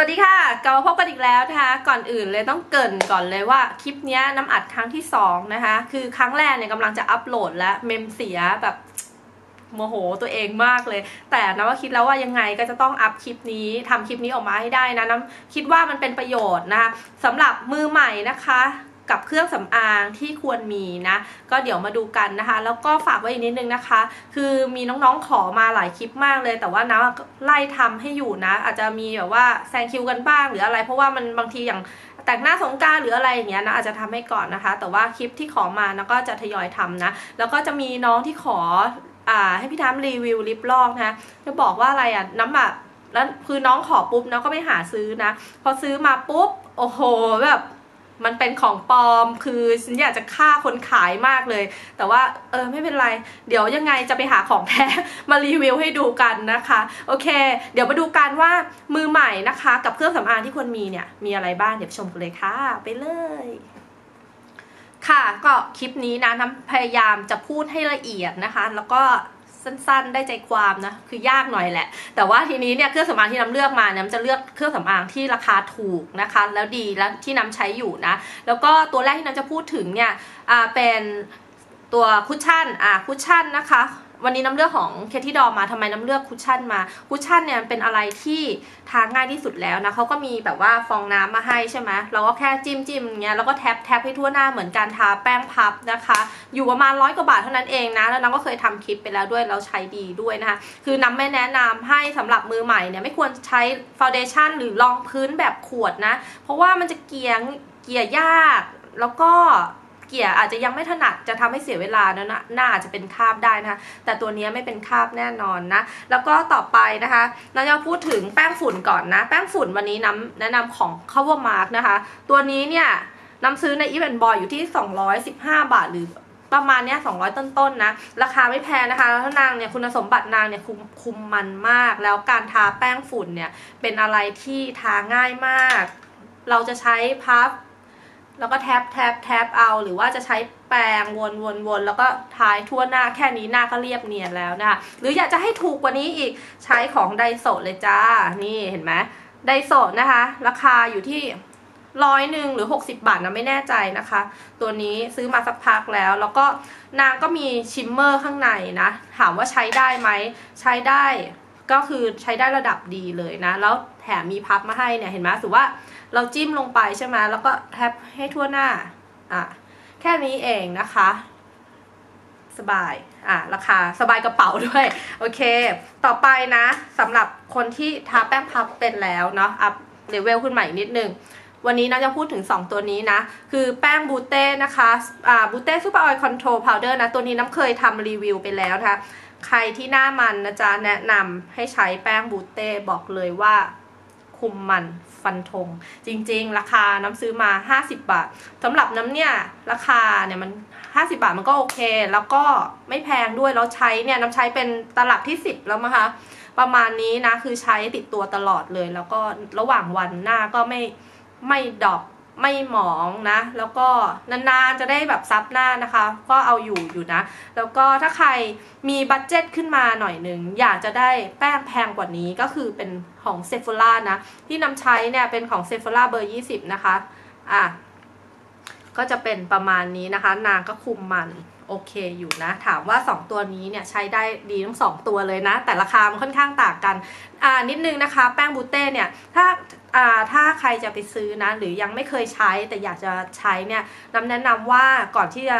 สวัสดีค่ะ กลับมาพบกันอีกแล้วนะคะ ก่อนอื่นเลยต้องเกินก่อนเลยว่าคลิปนี้น้ำอัดครั้งที่ 2 นะคะ คือครั้งแรกเนี่ยกำลังจะอัปโหลดแล้วเมมเสียแบบโมโหตัวเองมากเลย แต่น้ำคิดแล้วว่ายังไงก็จะต้องอัพคลิปนี้ทำคลิปนี้ออกมาให้ได้นะน้ำคิดว่ามันเป็นประโยชน์นะคะสำหรับมือใหม่นะคะ กับเครื่องสำอางที่ควรมีนะ ก็เดี๋ยวมาดูกันนะคะ แล้วก็ฝากไว้อีกนิดนึงนะคะ คือมีน้องๆขอมาหลายคลิปมากเลย แต่ว่านะไล่ทำให้อยู่นะ อาจจะมีแบบว่าแซงคิวกันบ้างหรืออะไร เพราะว่ามันบางทีอย่างแต่งหน้าสงการหรืออะไรอย่างเงี้ยนะอาจจะทำให้ก่อนนะคะ แต่ว่าคลิปที่ขอมานะก็จะทยอยทำนะ แล้วก็จะมีน้องที่ขออ่าให้พี่ท้มรีวิวลิปลอกนะจะบอกว่าอะไรอะน้ำแบบแล้วคือน้องขอปุ๊บนะก็ไปหาซื้อนะ พอซื้อมาปุ๊บ โอ้โหแบบ มันเป็นของปลอม คือฉันอยากจะฆ่าคนขายมากเลย แต่ว่าเออไม่เป็นไร เดี๋ยวยังไงจะไปหาของแท้มารีวิวให้ดูกันนะคะ โอเค เดี๋ยวมาดูกันว่ามือใหม่นะคะ กับเครื่องสำอางที่ควรมีเนี่ย มีอะไรบ้าง เดี๋ยวชมกันเลยค่ะ ไปเลยค่ะก็คลิปนี้นะน้ำพยายามจะพูดให้ละเอียดนะคะ แล้วก็ สั้น ๆ ได้ใจความนะคือยากหน่อยแหละ แต่ว่าทีนี้เนี่ยเครื่องสำอางที่น้ำเลือกมาเนี่ยจะเลือกเครื่องสำอางที่ราคาถูกนะคะ แล้วดีแล้วที่น้ำใช้อยู่นะ แล้วก็ตัวแรกที่น้ำจะพูดถึงเนี่ยอ่าเป็นตัวคุชชั่นอ่าคุชชั่นนะคะ วันนี้น้ำเลือกของเคที่ดอมาทำไมน้ำเลือกคุชชั่นมาคุชชั่นเนี่ยเป็นอะไรที่ทาง่ายที่สุดแล้วนะเขาก็มีแบบว่าฟองน้ำมาให้ใช่ไหมเราก็แค่จิ้มจิ้มเงี้ยแล้วก็แท็บแท็บให้ทั่วหน้าเหมือนการทาแป้งพับนะคะ อยู่ประมาณร้อยกว่าบาทเท่านั้นเองนะแล้วน้องก็เคยทำคลิปไปแล้วด้วยแล้วใช้ดีด้วยนะคะ คือน้ำไม่แนะนำให้สำหรับมือใหม่เนี่ยไม่ควรใช้ฟาวเดชั่นหรือรองพื้นแบบขวดนะ เพราะว่ามันจะเกียงเกียยากแล้วก็ เกี่ยอาจจะยังไม่ถนัดจะทำให้เสียเวลานะนะหน้าอาจจะเป็นคาบได้นะคะแต่ตัวนี้ไม่เป็นคาบแน่นอนนะแล้วก็ต่อไปนะคะเราจะพูดถึงแป้งฝุ่นก่อนนะ แป้งฝุ่นวันนี้น้ำแนะนำของ Cover Mark นะคะ ตัวนี้เนี่ยนำซื้อใน e v e n Boy อยู่ที่ 215 บาทหรือประมาณเนี้ย200ต้นๆนนะ ราคาไม่แพงนะคะแล้วนางเนี่ยคุณสมบัตินางเนี่ยคุมคุมมันมาก แล้วการทาแป้งฝุ่นเนี่ยเป็นอะไรที่ทาง่ายมาก เราจะใช้พับ แล้วก็แท็บแท็บแท็บเอา หรือว่าจะใช้แปรงวนวนวนแล้วก็ทายทั่วหน้าแค่นี้หน้าก็เรียบเนียนแล้วนะคะหรืออยากจะให้ถูกกว่านี้อีกใช้ของไดโซเลยจ้า นี่เห็นไหมไดโซนะคะ ราคาอยู่ที่ร้อยหนึ่งหรือ 60 บาทนะไม่แน่ใจนะคะ ตัวนี้ซื้อมาสักพักแล้ว แล้วก็นางก็มีชิมเมอร์ข้างในนะ ถามว่าใช้ได้ไหม ใช้ได้ก็คือใช้ได้ระดับดีเลยนะ แล้วแถมมีพับมาให้เนี่ยเห็นไหมถือว่า เราจิ้มลงไปใช่ไหมแล้วก็แทบให้ทั่วหน้าอะแค่นี้เองนะคะ สบายอะราคาสบายกระเป๋าด้วย โอเค ต่อไปนะสำหรับคนที่ทาแป้งพับเป็นแล้วเนาะอัพเลเวลขึ้นใหม่นิดนึงวันนี้นะจะพูดถึง 2 ตัวนี้นะ คือแป้งบูเต้นะคะอ่าบูเต้ซูเปอร์ออยล์คอนโทรลพาวเดอร์นะ ตัวนี้น้ำเคยทำรีวิวไปแล้วนะคะ ใครที่หน้ามันนะจ๊ะ แนะนำให้ใช้แป้งบูเต้บอกเลยว่า คุมมันฟันธงจริง ๆ ราคาน้ำซื้อมา 50 บาทสำหรับน้ำเนี่ยราคาเนี่ยมัน 50 บาทมันก็โอเค แล้วก็ไม่แพงด้วยแล้วใช้เนี่ยน้ำใช้เป็นตลับที่ 10 แล้วมั้งคะประมาณนี้นะคือใช้ติดตัวตลอดเลย แล้วก็ระหว่างวันหน้าก็ไม่ไม่ดอก ไม่หมองนะ แล้วก็นานๆจะได้แบบซับหน้านะคะ ก็เอาอยู่อยู่นะ แล้วก็ถ้าใครมีบัตเจ็ตขึ้นมาหน่อยหนึ่งอยากจะได้แป้งแพงกว่านี้ก็คือเป็นของเซฟอล่านะ ที่นำใช้เนี่ยเป็นของเซฟอล่าเบอร์ 20 นะคะ อะ ก็จะเป็นประมาณนี้นะคะ นางก็คุมมัน โอเคอยู่นะ ถามว่า 2 ตัวนี้เนี่ยใช้ได้ดีทั้ง 2 ตัวเลยนะ แต่ราคามันค่อนข้างต่างกันอ่านิดนึงนะคะ แป้งบูเต้เนี่ยถ้าอ่าถ้าใครจะไปซื้อนะหรือยังไม่เคยใช้แต่อยากจะใช้เนี่ยน้ำแนะนำว่าก่อนที่จะ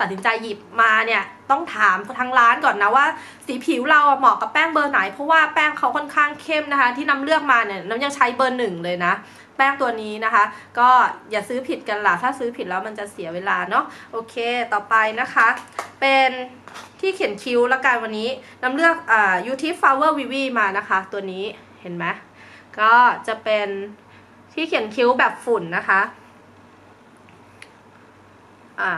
ตัดสินใจหยิบมาเนี่ย ต้องถามทางร้านก่อนนะว่าสีผิวเราเหมาะกับแป้งเบอร์ไหน เพราะว่าแป้งเขาค่อนข้างเข้มนะคะ ที่น้ำเลือกมาเนี่ยน้ำยังใช้เบอร์หนึ่งเลยนะ แป้งตัวนี้นะคะ ก็อย่าซื้อผิดกันล่ะถ้าซื้อผิดแล้วมันจะเสียเวลาเนาะโอเคต่อไปนะคะ เป็นที่เขียนคิ้วละกันวันนี้น้ำเลือกอ่ายูทิฟฟาวเวอร์วิวีมานะคะ ตัวนี้เห็นไหมก็จะเป็นที่เขียนคิ้วแบบฝุ่นนะคะ อ่า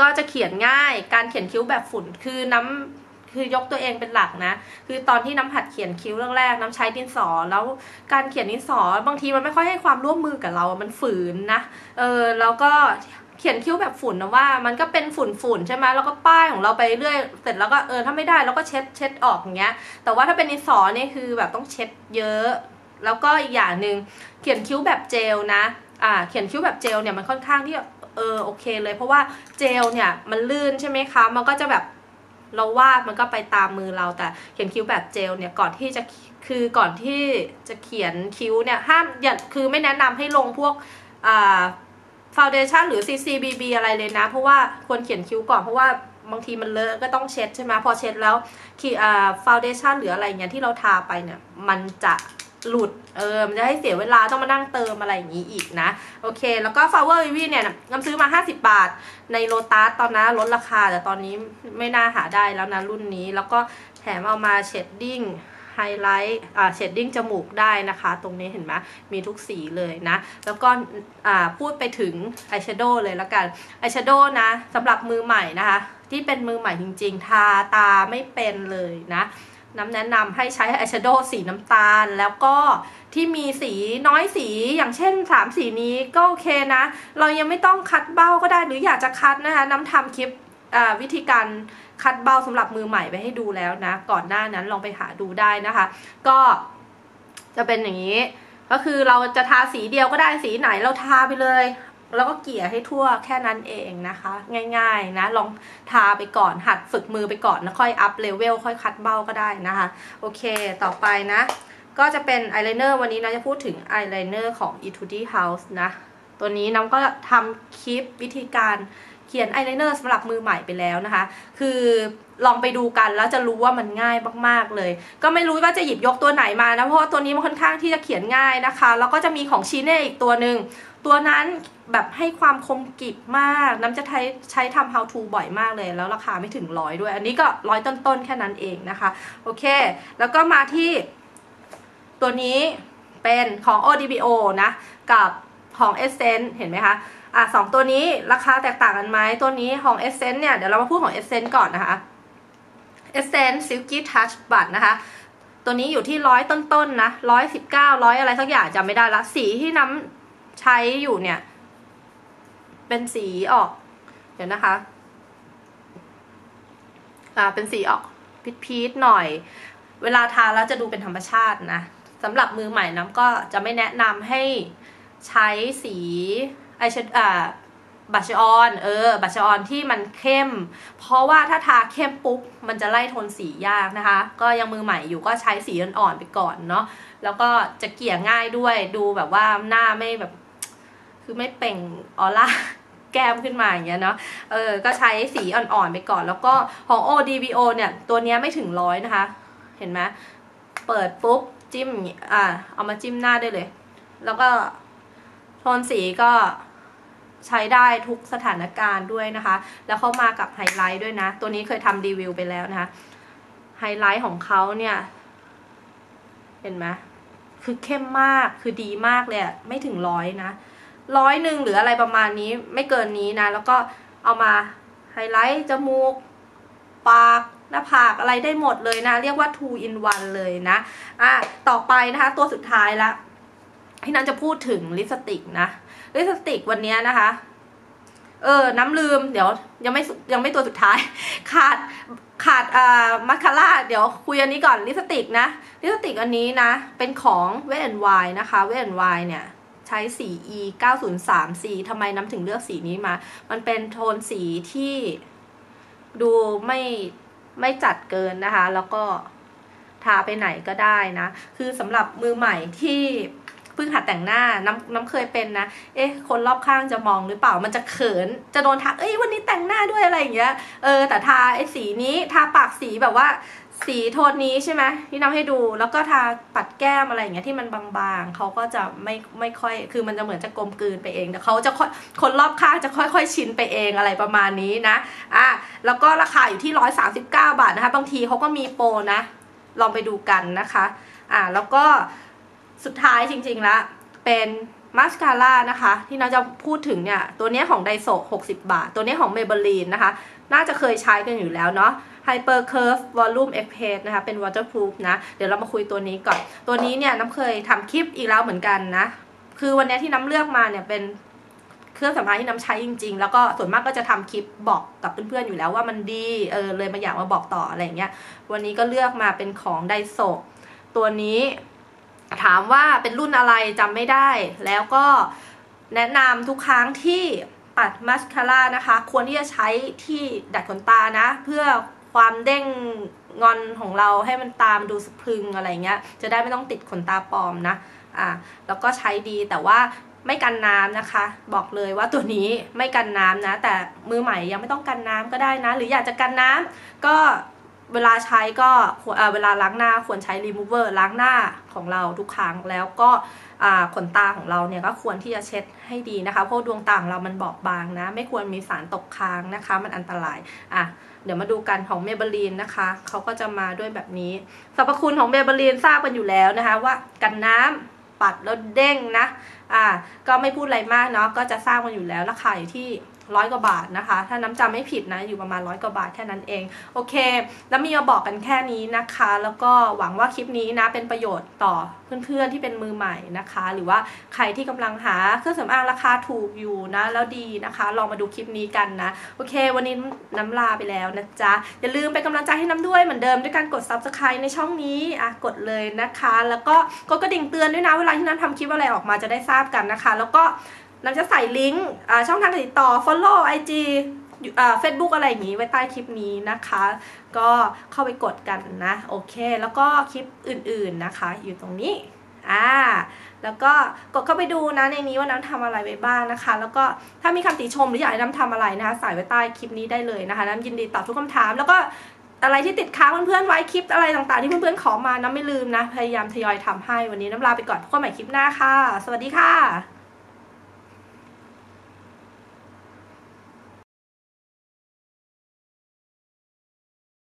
ก็จะเขียนง่าย การเขียนคิ้วแบบฝุ่นคือน้ำคือยกตัวเองเป็นหลักนะ คือตอนที่น้ำหัดเขียนคิ้วแรกๆน้ำใช้ดินสอ แล้วการเขียนดินสอ บางทีมันไม่ค่อยให้ความร่วมมือกับเรา มันฝืนนะ เออแล้วก็เขียนคิ้วแบบฝุ่นนะว่ามันก็เป็นฝุ่นฝุ่นใช่ไหมแล้วก็ป้ายของเราไปเรื่อยเสร็จแล้วก็เออถ้าไม่ได้เราก็เช็ดเช็ดออกอย่างเงี้ย แต่ว่าถ้าเป็นดินสอเนี่ยคือแบบต้องเช็ดเยอะ แล้วก็อีกอย่างหนึ่งเขียนคิ้วแบบเจลนะอ่าเขียนคิ้วแบบเจลเนี่ยมันค่อนข้างที่ เออโอเคเลย เพราะว่าเจลเนี่ยมันลื่นใช่ไหมคะ มันก็จะแบบเราวาดมันก็ไปตามมือเราแต่เขียนคิ้วแบบเจลเนี่ยก่อนที่จะคือก่อนที่จะเขียนคิ้วเนี่ยห้ามอย่าคือไม่แนะนำให้ลงพวกอ่าฟาวเดชั่นหรือ CCBB อะไรเลยนะ เพราะว่าควรเขียนคิ้วก่อนเพราะว่าบางทีมันเลอะก็ต้องเช็ดใช่ไหมพอเช็ดแล้วคีอ่าฟาวเดชั่นหรืออะไรเงี้ยที่เราทาไปเนี่ยมันจะ หลุด เออ มันจะให้เสียเวลาต้องมานั่งเติมอะไรอย่างนี้อีกนะ โอเค แล้วก็ Flower Vivi เนี่ยน้ำซื้อมา 50 บาท ในโลตัสตอนนั้นลดราคา แต่ตอนนี้ไม่น่าหาได้แล้วนะรุ่นนี้ แล้วก็แถมเอามาเชดดิ้งไฮไลท์อ่าเชดดิ้งจมูกได้นะคะ ตรงนี้เห็นไหมมีทุกสีเลยนะ แล้วก็อ่าพูดไปถึงอายแชโดว์เลยแล้วกันอายแชโดว์นะสำหรับมือใหม่นะคะ ที่เป็นมือใหม่จริง ๆ ทาตาไม่เป็นเลยนะ น้ำแนะนำให้ใช้อายแชโดว์สีน้ำตาล แล้วก็ที่มีสีน้อยสีอย่างเช่น 3 สีนี้ก็โอเคนะ เรายังไม่ต้องคัดเบ้าก็ได้หรืออยากจะคัดนะคะ น้ำทำคลิปวิธีการคัดเบ้าสำหรับมือใหม่ไปให้ดูแล้วนะ ก่อนหน้านั้นลองไปหาดูได้นะคะ ก็จะเป็นอย่างนี้ ก็คือเราจะทาสีเดียวก็ได้สีไหนเราทาไปเลย แล้วก็เกี่ยให้ทั่วแค่นั้นเองนะคะ ง่ายๆนะ ลองทาไปก่อนหัดฝึกมือไปก่อนแล้วค่อยอัพเลเวลค่อยคัดเบ้าก็ได้นะคะ โอเคต่อไปนะ ก็จะเป็นอายไลเนอร์วันนี้นะจะพูดถึงอายไลเนอร์ของ Etude House นะ ตัวนี้น้องก็ทำคลิปวิธีการเขียนอายไลเนอร์สำหรับมือใหม่ไปแล้วนะคะ คือ ลองไปดูกันแล้วจะรู้ว่ามันง่ายมากๆเลย ก็ไม่รู้ว่าจะหยิบยกตัวไหนมานะเพราะว่าตัวนี้มันค่อนข้างที่จะเขียนง่ายนะคะ แล้วก็จะมีของชีเน่อีกตัวหนึ่งตัวนั้นแบบให้ความคมกริบมาก น้ำจะใช้ใช้ทำ how to บ่อยมากเลย แล้วราคาไม่ถึงร้อยด้วย อันนี้ก็ร้อยต้นๆ แค่นั้นเองนะคะ โอเค แล้วก็มาที่ตัวนี้เป็นของ ODBO นะ กับของ Essence เห็นไหมคะอะสองตัวนี้ราคาแตกต่างกันไหมตัวนี้ของ Essence เนี่ย เดี๋ยวเรามาพูดของ Essence ก่อนนะคะ Essence Silky Touch บัตนะคะ ตัวนี้อยู่ที่ร้อยต้นๆนนะร้อยสิบเก้าร้อยอะไรสักอย่างจำไม่ได้ละ สีที่น้ำใช้อยู่เนี่ย เป็นสีออก เดี๋ยวนะคะ อ่า เป็นสีออกพีชๆหน่อย เวลาทาแล้วจะดูเป็นธรรมชาตินะสำหรับมือใหม่น้ำก็จะไม่แนะนำให้ใช้สีไอแชอ่า บัชออนเออ บัชออนที่มันเข้ม เพราะว่าถ้าทาเข้มปุ๊บมันจะไล่โทนสียากนะคะ ก็ยังมือใหม่อยู่ก็ใช้สีอ่อนๆไปก่อนเนาะแล้วก็จะเกลี่ยง่ายด้วยดูแบบว่าหน้าไม่แบบ คือไม่เป่งออร่าแก้มขึ้นมาอย่างเงี้ยเนาะ เออ ก็ใช้สีอ่อนๆไปก่อน แล้วก็ของ ODBO เนี่ย ตัวเนี้ยไม่ถึงร้อยนะคะ เห็นไหมเปิดปุ๊บ จิ้ม อ่า เอามาจิ้มหน้าได้เลย แล้วก็โทนสีก็ ใช้ได้ทุกสถานการณ์ด้วยนะคะ แล้วเขามากับไฮไลท์ด้วยนะ ตัวนี้เคยทำรีวิวไปแล้วนะคะ ไฮไลท์ของเขาเนี่ย เห็นไหมคือเข้มมากคือดีมากเลยไม่ถึงร้อยนะร้อยหนึ่งหรืออะไรประมาณนี้ไม่เกินนี้นะ แล้วก็เอามาไฮไลท์จมูก ปากหน้าผากอะไรได้หมดเลยนะ เรียกว่า two in one เลยนะ อะ ต่อไปนะคะ ตัวสุดท้ายละ ที่นันจะพูดถึงลิปสติกนะ ลิปสติกวันนี้นะคะ เออ น้ำลืม เดี๋ยวยังไม่ยังไม่ตัวสุดท้าย ขาดขาดอ่ามัคคาร่าเดี๋ยวคุยอันนี้ก่อนลิปสติกนะ ลิปสติกอันนี้นะ เป็นของเวทแอนวายนะคะ เวทแอนวายเนี่ยใช้สี e 903 c ทำไมน้ำถึงเลือกสีนี้มา มันเป็นโทนสีที่ดูไม่ไม่จัดเกินนะคะ แล้วก็ทาไปไหนก็ได้นะ คือสำหรับมือใหม่ที่ เพิ่งหัดแต่งหน้าน้ำน้ำเคยเป็นนะ เอ๊ะ คนรอบข้างจะมองหรือเปล่ามันจะเขิน จะโดนทักเอ้ยวันนี้แต่งหน้าด้วยอะไรอย่างเงี้ยเออแต่ทาไอ้สีนี้ทาปากสีแบบว่าสีโทนนี้ใช่ไหมที่น้ำให้ดูแล้วก็ทาปัดแก้มอะไรอย่างเงี้ยที่มันบางๆเขาก็จะไม่ไม่ค่อยคือมันจะเหมือนจะกลมกลืนไปเองแต่เขาจะค่อยคนรอบข้างจะค่อยๆชินไปเองอะไรประมาณนี้นะอะแล้วก็ราคาอยู่ที่ร้อยสาสิบเก้าบาทนะคะ บางทีเขาก็มีโปรนะ ลองไปดูกันนะคะ อะแล้วก็ สุดท้ายจริงๆล้วเป็นมาสคาร่านะคะ ที่น้าจะพูดถึงเนี่ย ตัวนี้ของไดโซ60 บาท ตัวนี้ของเมเบลีนนะคะ น่าจะเคยใช้กันอยู่แล้วเนาะ Hyper Curve Volume e x p a d นะคะ เป็น waterproof นะ เดี๋ยวเรามาคุยตัวนี้ก่อน ตัวนี้เนี่ยน้ำเคยทำคลิปอีกแล้วเหมือนกันนะ คือวันนี้ที่น้ำเลือกมาเนี่ยเป็นเครื่องสำอางที่น้ำใช้จริง ๆ แล้วก็ส่วนมากก็จะทำคลิปบอกกับเพื่อนๆอยู่แล้วว่ามันดี เออเลยมาอยากมาบอกต่ออะไรอย่างเงี้ย วันนี้ก็เลือกมาเป็นของไดโซตัวนี้ ถามว่าเป็นรุ่นอะไรจำไม่ได้ แล้วก็แนะนำทุกครั้งที่ปัดมัสคาร่านะคะ ควรที่จะใช้ที่ดัดขนตานะ เพื่อความเด้งงอนของเราให้มันตามดูสพรึงอะไรเงี้ย จะได้ไม่ต้องติดขนตาปลอมนะ อ่า แล้วก็ใช้ดีแต่ว่าไม่กันน้ำนะคะ บอกเลยว่าตัวนี้ไม่กันน้ำนะ แต่มือใหม่ยังไม่ต้องกันน้ำก็ได้นะ หรืออยากจะกันน้ำก็ เวลาใช้ก็เวลาล้างหน้าควรใช้ remover ล้างหน้าของเราทุกครั้งแล้วก็ขนตาของเราเนี่ยก็ควรที่จะเช็ดให้ดีนะคะเพราะดวงตาของเรามันบอบบางนะ ไม่ควรมีสารตกค้างนะคะ มันอันตรายอะเดี๋ยวมาดูกันของเมเบลีนนะคะเขาก็จะมาด้วยแบบนี้สรรพคุณของเมเบลีนทราบกันอยู่แล้วนะคะ ว่ากันน้ำปัดแล้วเด้งนะอ่าก็ไม่พูดอะไรมากเนาะก็จะสร้างมันอยู่แล้วราคาอยู่ที่ ร้อยกว่าบาทนะคะ ถ้าน้ำจำไม่ผิดนะอยู่ประมาณร้อยกว่าบาทแค่นั้นเอง โอเค แล้วมีมาบอกกันแค่นี้นะคะ แล้วก็หวังว่าคลิปนี้นะเป็นประโยชน์ต่อเพื่อนๆที่เป็นมือใหม่นะคะ หรือว่าใครที่กำลังหาเครื่องสำอางราคาถูกอยู่นะ แล้วดีนะคะ ลองมาดูคลิปนี้กันนะ โอเค วันนี้น้ำลาไปแล้วนะจ๊ะ อย่าลืมเป็นกำลังใจให้น้ำด้วยเหมือนเดิมด้วยการกด subscribe ในช่องนี้อะกดเลยนะคะ แล้วก็กดกระดิ่งเตือนด้วยนะเวลาที่น้ำทำคลิปอะไรออกมาจะได้ทราบกันนะคะ แล้วก็ น้ำจะใส่ลิงก์ช่องทางติดต่อ follow IG อ่า Facebook อะไรอย่างนี้ไว้ใต้คลิปนี้นะคะ ก็เข้าไปกดกันนะ โอเค แล้วก็คลิปอื่นๆนะคะ อยู่ตรงนี้อ่าแล้วก็กดเข้าไปดูนะในนี้ว่าน้ำทำอะไรไว้บ้างนะคะ แล้วก็ถ้ามีคำติชมหรืออยากให้น้ำทำอะไรนะคะใส่ไว้ใต้คลิปนี้ได้เลยนะคะน้ำยินดีตอบทุกคำถาม แล้วก็อะไรที่ติดค้างเพื่อนๆไว้คลิปอะไรต่างๆที่เพื่อนๆขอมาน้ำไม่ลืมนะ พยายามทยอยทำให้วันนี้น้ำลาไปก่อนพบกันใหม่คลิปหน้าค่ะ สวัสดีค่ะ